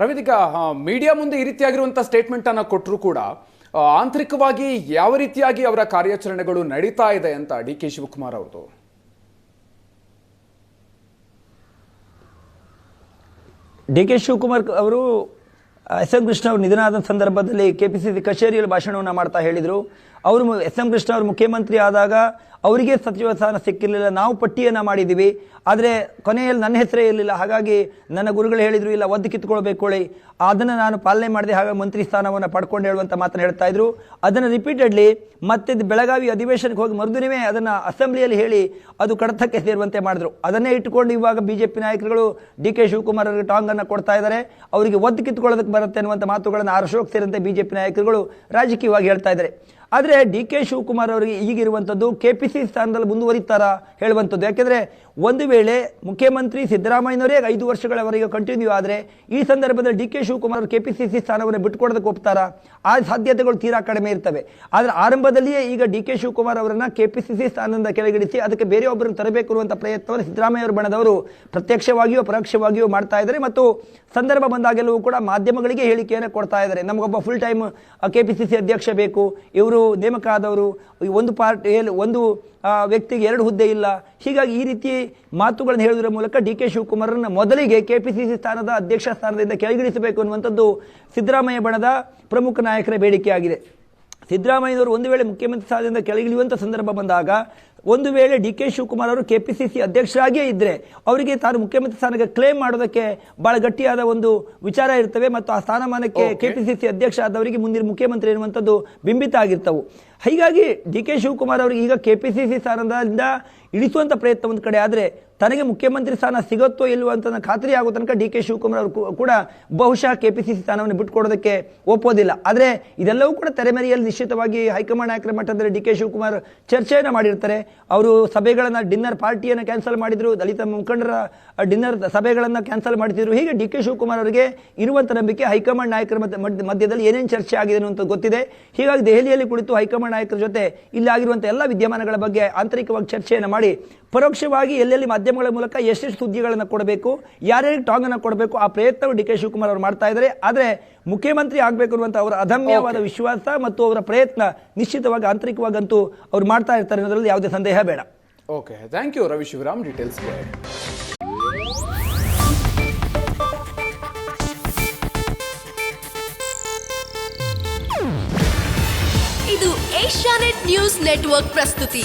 ರವಿದೀಗ media ಮುಂದೆ ಈ ರೀತಿಯಾಗಿರುವಂಥ statement ಅನ್ನ ಕೊಟ್ಟರು ಕೂಡ ಆಂತರಿಕವಾಗಿ ಯಾವ ರೀತಿಯಾಗಿ ಅವರ ಕಾರ್ಯಾಚರಣೆಗಳು ನಡೀತಾ ಇದೆ ಅಂತ ಡಿ ಕೆ ಶಿವಕುಮಾರ್ ಅವರು ಡಿ ಕೆ ಶಿವಕುಮಾರ್ ಅವರು ಎಸ್ ಎಂ ಕೃಷ್ಣ ಅವರು ನಿಧನ ಆದ ಸಂದರ್ಭದಲ್ಲಿ ಕೆ ಪಿ ಸಿ ಸಿ ಕಚೇರಿಯಲ್ಲಿ ಭಾಷಣವನ್ನು ಮಾಡ್ತಾ ಹೇಳಿದರು. ಅವರು ಎಸ್ ಎಂ ಕೃಷ್ಣ ಅವರು ಮುಖ್ಯಮಂತ್ರಿ ಆದಾಗ ಅವರಿಗೆ ಸಚಿವ ಸ್ಥಾನ ಸಿಕ್ಕಿರಲಿಲ್ಲ. ನಾವು ಪಟ್ಟಿಯನ್ನು ಮಾಡಿದ್ದೀವಿ ಆದರೆ ಕೊನೆಯಲ್ಲಿ ನನ್ನ ಹೆಸರೇ ಇರಲಿಲ್ಲ. ಹಾಗಾಗಿ ನನ್ನ ಗುರುಗಳು ಹೇಳಿದರು, ಇಲ್ಲ, ಒದ್ದು ಕಿತ್ಕೊಳ್ಬೇಕೊಳ್ಳಿ ಅದನ್ನು ನಾನು ಪಾಲನೆ ಮಾಡಿದೆ ಹಾಗೆ ಮಂತ್ರಿ ಸ್ಥಾನವನ್ನು ಪಡ್ಕೊಂಡು ಹೇಳುವಂಥ ಮಾತನ್ನು ಹೇಳ್ತಾ ಇದ್ರು. ಅದನ್ನು ರಿಪೀಟೆಡ್ಲಿ ಮತ್ತೆ ಬೆಳಗಾವಿ ಅಧಿವೇಶನಕ್ಕೆ ಹೋಗಿ ಮರುದಿನವೇ ಅದನ್ನು ಅಸೆಂಬ್ಲಿಯಲ್ಲಿ ಹೇಳಿ ಅದು ಕಡತಕ್ಕೆ ಸೇರುವಂತೆ ಮಾಡಿದ್ರು. ಅದನ್ನೇ ಇಟ್ಟುಕೊಂಡು ಇವಾಗ ಬಿ ಜೆ ಪಿ ನಾಯಕರುಗಳು ಡಿ ಕೆ ಶಿವಕುಮಾರ್ ಅವರಿಗೆ ಟಾಂಗನ್ನು ಕೊಡ್ತಾ ಇದ್ದಾರೆ ಅವರಿಗೆ ಒದ್ದು ಕಿತ್ಕೊಳ್ಳೋದಕ್ಕೆ ಬರುತ್ತೆ ಅನ್ನುವಂಥ ಮಾತುಗಳನ್ನು ಆರ್ ಬಿಜೆಪಿ ನಾಯಕರುಗಳು. ರಾಜಕೀಯವಾಗಿ ಹೇಳ್ತಾ ಇದ್ದಾರೆ. ಆದರೆ ಡಿ ಕೆ ಶಿವಕುಮಾರ್ ಅವರಿಗೆ ಈಗಿರುವಂಥದ್ದು ಕೆ ಪಿ ಸಿ ಸ್ಥಾನದಲ್ಲಿ ಮುಂದುವರಿತಾರಾ ಹೇಳುವಂಥದ್ದು ಯಾಕೆಂದರೆ ಒಂದು ವೇಳೆ ಮುಖ್ಯಮಂತ್ರಿ ಸಿದ್ದರಾಮಯ್ಯನವರೇ ಐದು ವರ್ಷಗಳವರೆಗೆ ಕಂಟಿನ್ಯೂ ಆದರೆ ಈ ಸಂದರ್ಭದಲ್ಲಿ D K Shivakumar K P C C ಸ್ಥಾನವನ್ನು ಬಿಟ್ಕೊಡೋದಕ್ಕೆ ಒಪ್ತಾರಾ? ಆ ಸಾಧ್ಯತೆಗಳು ತೀರಾ ಕಡಿಮೆ ಇರ್ತವೆ. ಆದರೆ ಆರಂಭದಲ್ಲಿಯೇ ಈಗ ಡಿ ಕೆ ಶಿವಕುಮಾರ್ ಅವರನ್ನು ಕೆ ಪಿ ಸಿ ಸಿ ಸ್ಥಾನದಿಂದ ಕೆಳಗಿಳಿಸಿ ಅದಕ್ಕೆ ಬೇರೆಯೊಬ್ಬರನ್ನು ತರಬೇಕು ಅನ್ನುವಂಥ ಪ್ರಯತ್ನವನ್ನು ಸಿದ್ದರಾಮಯ್ಯ ಅವರ ಬಣದವರು ಪ್ರತ್ಯಕ್ಷವಾಗಿಯೂ ಪರೋಕ್ಷವಾಗಿಯೂ ಮಾಡ್ತಾ ಇದ್ದಾರೆ. ಮತ್ತು ಸಂದರ್ಭ ಬಂದಾಗೆಲ್ಲವೂ ಕೂಡ ಮಾಧ್ಯಮಗಳಿಗೆ ಹೇಳಿಕೆಯನ್ನು ಕೊಡ್ತಾ ಇದ್ದಾರೆ. ನಮಗೊಬ್ಬ full time K P C C ಅಧ್ಯಕ್ಷ ಬೇಕು. ಇವರು ನೇಮಕ ಆದವರು ಒಂದು ಪಾರ್ಟ್ ಒಂದು ವ್ಯಕ್ತಿಗೆ ಎರಡು ಹುದ್ದೆ ಇಲ್ಲ. ಹೀಗಾಗಿ ಈ ರೀತಿ ಮಾತುಗಳನ್ನು ಹೇಳುವುದರ ಮೂಲಕ ಡಿ ಕೆ ಶಿವಕುಮಾರನ್ನ ಮೊದಲಿಗೆ ಕೆ ಪಿ ಸಿ ಸಿ ಸ್ಥಾನದ ಅಧ್ಯಕ್ಷ ಸ್ಥಾನದಿಂದ ಕೆಳಗಿಳಿಸಬೇಕು ಅನ್ನುವಂಥದ್ದು ಸಿದ್ದರಾಮಯ್ಯ ಬಣದ ಪ್ರಮುಖ ನಾಯಕರ ಬೇಡಿಕೆಯಾಗಿದೆ. ಸಿದ್ದರಾಮಯ್ಯನವರು ಒಂದು ವೇಳೆ ಮುಖ್ಯಮಂತ್ರಿ ಸ್ಥಾನದಿಂದ ಕೆಳಗಿಳಿಯುವಂಥ ಸಂದರ್ಭ ಬಂದಾಗ ಒಂದು ವೇಳೆ ಡಿ ಕೆ ಶಿವಕುಮಾರ್ ಅವರು ಕೆ ಪಿ ಸಿ ಸಿ ಅಧ್ಯಕ್ಷರಾಗಿಯೇ ಇದ್ದರೆ ಅವರಿಗೆ ತಾನು ಮುಖ್ಯಮಂತ್ರಿ ಸ್ಥಾನಕ್ಕೆ ಕ್ಲೇಮ್ ಮಾಡೋದಕ್ಕೆ ಬಹಳ ಗಟ್ಟಿಯಾದ ಒಂದು ವಿಚಾರ ಇರ್ತವೆ ಮತ್ತು ಆ ಸ್ಥಾನಮಾನಕ್ಕೆ. ಕೆ ಪಿ ಸಿ ಸಿ ಅಧ್ಯಕ್ಷ ಆದವರಿಗೆ ಮುಂದಿನ ಮುಖ್ಯಮಂತ್ರಿ ಎನ್ನುವಂಥದ್ದು ಬಿಂಬಿತ ಆಗಿರ್ತವು. ಹೀಗಾಗಿ ಡಿ ಕೆ ಶಿವಕುಮಾರ್ ಅವರಿಗೆ ಈಗ ಕೆ ಪಿ ಸಿ ಸಿ ಸ್ಥಾನದಿಂದ ಇಳಿಸುವಂಥ ಪ್ರಯತ್ನ ಒಂದು ಕಡೆ ಆದರೆ ತನಗೆ ಮುಖ್ಯಮಂತ್ರಿ ಸ್ಥಾನ ಸಿಗುತ್ತೋ ಇಲ್ವೋ ಅಂತ ಖಾತ್ರಿ ಆಗೋ ತನಕ ಡಿ ಕೆ ಶಿವಕುಮಾರ್ ಅವರು ಕೂಡ ಬಹುಶಃ ಕೆ ಪಿ ಸಿ ಸಿ ಸ್ಥಾನವನ್ನು ಬಿಟ್ಟುಕೊಡೋದಕ್ಕೆ ಒಪ್ಪೋದಿಲ್ಲ. ಆದರೆ ಇದೆಲ್ಲವೂ ಕೂಡ ತೆರೆಮರೆಯಲ್ಲಿ ನಿಶ್ಚಿತವಾಗಿ ಹೈಕಮಾಂಡ್ ನಾಯಕರ ಮಟ್ಟದಲ್ಲಿ ಡಿ ಕೆ ಶಿವಕುಮಾರ್ ಚರ್ಚೆಯನ್ನು ಮಾಡಿರ್ತಾರೆ. ಅವರು ಸಭೆಗಳನ್ನು ಡಿನ್ನರ್ ಪಾರ್ಟಿಯನ್ನು ಕ್ಯಾನ್ಸಲ್ ಮಾಡಿದರು, ದಲಿತ ಮುಖಂಡರ ಡಿನ್ನರ್ ಸಭೆಗಳನ್ನು ಕ್ಯಾನ್ಸಲ್ ಮಾಡ್ತಿದ್ರು. ಹೀಗೆ ಡಿ ಕೆ ಶಿವಕುಮಾರ್ ಅವರಿಗೆ ಇರುವಂಥ ನಂಬಿಕೆ ಹೈಕಮಾಂಡ್ ನಾಯಕರ ಮಧ್ಯ- ಮಧ್ಯ- ಮಧ್ಯದಲ್ಲಿ ಏನೇನು ಚರ್ಚೆ ಆಗಿದೆ ಅಂತ ಗೊತ್ತಿದೆ. ಹೀಗಾಗಿ ದೆಹಲಿಯಲ್ಲಿ ಕುಳಿತು ಹೈಕಮಾಂಡ್ ನಾಯಕರ ಜೊತೆ ಇಲ್ಲಿ ಆಗಿರುವಂಥ ಎಲ್ಲ ವಿದ್ಯಮಾನಗಳ ಬಗ್ಗೆ ಆಂತರಿಕವಾಗಿ ಚರ್ಚೆಯನ್ನು ಮಾಡಿ ಪರೋಕ್ಷವಾಗಿ ಎಲ್ಲೆಲ್ಲಿ ಮಾಧ್ಯಮಗಳ ಮೂಲಕ ಎಷ್ಟೆಷ್ಟು ಸುದ್ದಿಗಳನ್ನು ಕೊಡಬೇಕು ಯಾರ್ಯಾರಿಗೆ ಟಾಂಗನ್ನು ಕೊಡಬೇಕು ಆ ಪ್ರಯತ್ನವು ಡಿ ಕೆ ಶಿವಕುಮಾರ್ ಅವರು ಮಾಡ್ತಾ ಇದ್ದಾರೆ ಆದರೆ ಮುಖ್ಯಮಂತ್ರಿ ಆಗಬೇಕು ಅನ್ನುವಂಥ ಅವರ ಅದಮ್ಯವಾದ ವಿಶ್ವಾಸ ಮತ್ತು ಅವರ ಪ್ರಯತ್ನ ನಿಶ್ಚಿತವಾಗಿ ಆಂತರಿಕವಾಗಂತೂ ಅವ್ರು ಮಾಡ್ತಾ ಇರ್ತಾರೆ ಅನ್ನೋದರಲ್ಲಿ ಯಾವುದೇ ಸಂದೇಹ ಬೇಡ. Okay thank you Ravi Shivaram ಡೀಟೇಲ್ಸ್ಗೆ ಇದು ಏಷ್ಯಾನೆಟ್ ನ್ಯೂಸ್ ನೆಟ್ವರ್ಕ್ ಪ್ರಸ್ತುತಿ.